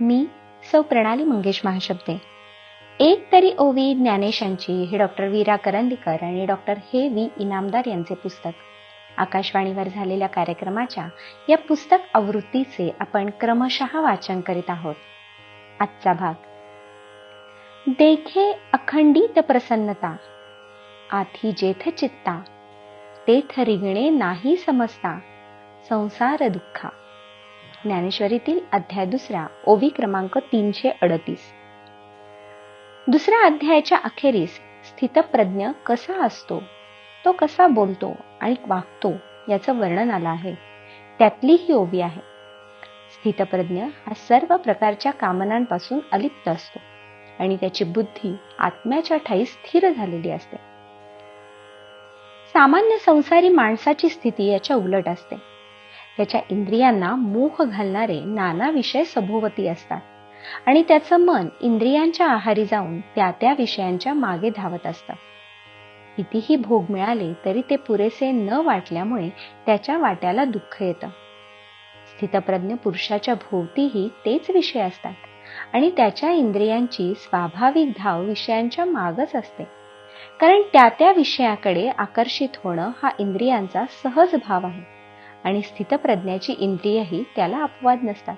मी सौ प्रणाली मंगेश महाशब्दे. एक तरी ओवी ज्ञानेशांची हे डॉक्टर वीरा करंदीकर आणि डॉक्टर हे व्ही इनामदार यांचे पुस्तक. आकाशवाणीवर झालेल्या कार्यक्रमाच्या या पुस्तक आवृत्तीचे आपण क्रमशः वाचन करीत आहोत. आजचा भाग. देखे अखंडित प्रसन्नता. आधी जेथ चित्ता. तेथ रिगणे नाही समजता. संसार दुःखा. ज्ञानेश्वरीतील अध्याय दुसरा ओवी क्रमांक तीनशे अडतीस. दुसऱ्या अध्यायाच्या अखेरीस स्थितप्रज्ञ कसा असतो? तो कसा बोलतो आणि वागतो याचं वर्णन आलं आहे. त्यातली ही ओवी आहे. स्थितप्रज्ञ हा सर्व प्रकारच्या कामनांपासून अलिप्त असतो आणि त्याची बुद्धी आत्म्याच्या ठाई स्थिर झालेली असते. सामान्य संसारी माणसाची स्थिती याच्या उलट असते. त्याच्या इंद्रियांना मोह घालणारे नाना विषय सभोवती असतात. आणि त्याचं मन इंद्रियांच्या आहारी जाऊन त्या त्या विषयांच्या मागे धावत असतं. कितीही भोग मिळाले तरी ते पुरेसे न वाटल्यामुळे त्याच्या वाट्याला दुःख येतं. स्थितप्रज्ञ पुरुषाच्या भोवतीही तेच विषय असतात. आणि त्याच्या इंद्रियांची स्वाभाविक धाव विषयांच्या मागच असते. कारण त्या त्या विषयाकडे आकर्षित होणं हा इंद्रियांचा सहज भाव आहे. आणि स्थितप्रज्ञाची इंद्रियही त्याला अपवाद नसतात.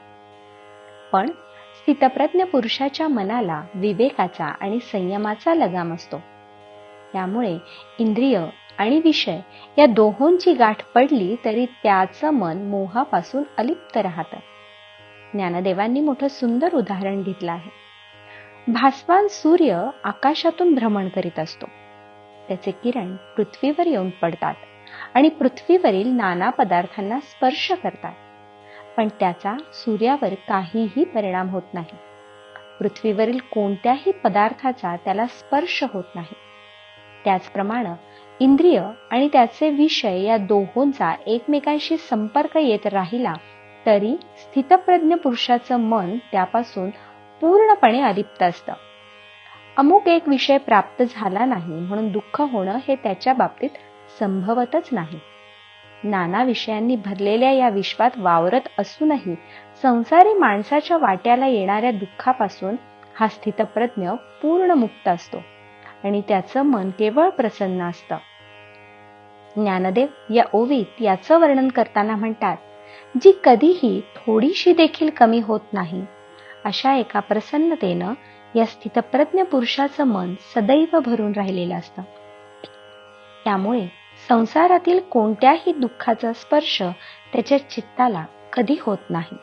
पण स्थितप्रज्ञ पुरुषाच्या मनाला विवेकाचा आणि संयमाचा लगाम असतो. त्यामुळे इंद्रिय आणि विषय या दोहोंची गाठ पडली तरी त्याचं मन मोहापासून अलिप्त राहतं. ज्ञानदेवांनी मोठं सुंदर उदाहरण घेतलं आहे. भास्वान सूर्य आकाशातून भ्रमण करीत असतो. त्याचे किरण पृथ्वीवर येऊन पडतात. आणि पृथ्वीवरील नाना पदार्थांना स्पर्श करतात. पण त्याचा सूर्यावर काहीही परिणाम होत नाही. पृथ्वीवरील कोणत्याही पदार्थाचा त्याला स्पर्श होत नाही. त्याचप्रमाणे इंद्रिय आणि त्याचे विषय या दोहोंचा एकमेकांशी संपर्क येत राहिला तरी स्थितप्रज्ञ पुरुषाचं मन त्यापासून पूर्णपणे अलिप्त असतं. अमुक एक विषय प्राप्त झाला नाही म्हणून दुःख होणं हे त्याच्या बाबतीत संभवतच नाही. नाना विषयांनी भरलेल्या या विश्वात वावरत असूनही संसारी माणसाच्या वाट्याला येणाऱ्या दुःखापासून हा स्थितप्रज्ञ पूर्ण मुक्त असतो आणि त्याचं मन केवळ प्रसन्न असतं. ज्ञानदेव या ओवीत याचं वर्णन करताना म्हणतात जी कधीही थोडीशी देखील कमी होत नाही अशा एका प्रसन्नतेनं या स्थितप्रज्ञ पुरुषाचं मन सदैव भरून राहिलेलं असतं. त्यामुळे संसारातील कोणत्याही दुःखाचा स्पर्श त्याच्या चित्ताला कधी होत नाही.